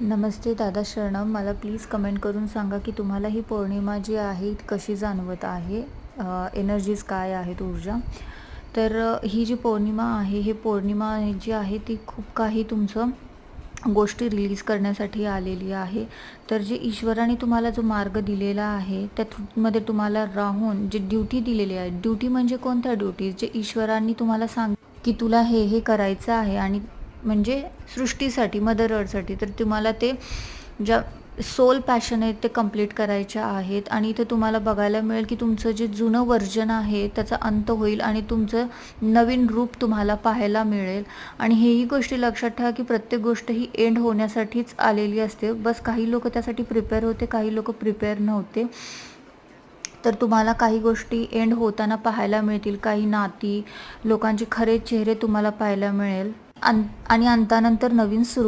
नमस्ते दादा शरणम. मला प्लीज कमेंट करून सांगा की तुम्हाला ही पौर्णिमा जी आहे कशी जाणवत आहे? एनर्जीज काय आहेत ऊर्जा? तर ही जी पौर्णिमा आहे हे पौर्णिमा जी आहे ती खूप काही तुमचं गोष्टी रिलीज करण्यासाठी आलेली आहे. तर जे ईश्वराने तुम्हाला जो मार्ग दिलेला आहे त्यामध्ये तुम्हाला राहून जी ड्युटी दिलेली आहे ड्युटी म्हणजे कोणत्या ड्युटी जे ईश्वरांनी तुम्हाला सांग की तुला हे हे करायचं आहे आणि म्हणजे सृष्टीसाठी मदर अर्थसाठी तर तुम्हाला ते ज्या सोल पॅशन आहेत ते कंप्लीट करायच्या आहेत आणि इथे तुम्हाला बघायला मिळेल की तुमचं जे जुनं वर्जन आहे त्याचा अंत होईल आणि तुमचं नवीन रूप तुम्हाला पाहायला मिळेल. आणि हेही गोष्टी लक्षात ठेवा की प्रत्येक गोष्ट ही एंड होण्यासाठीच आलेली असते. बस काही लोक त्यासाठी प्रिपेअर होते काही लोक प्रिपेअर नव्हते. तर तुम्हाला काही गोष्टी एंड होताना पाहायला मिळतील. काही नाती लोकांचे खरे चेहरे तुम्हाला पाहायला मिळेल. आणि अंतानंतर नवीन सुरू.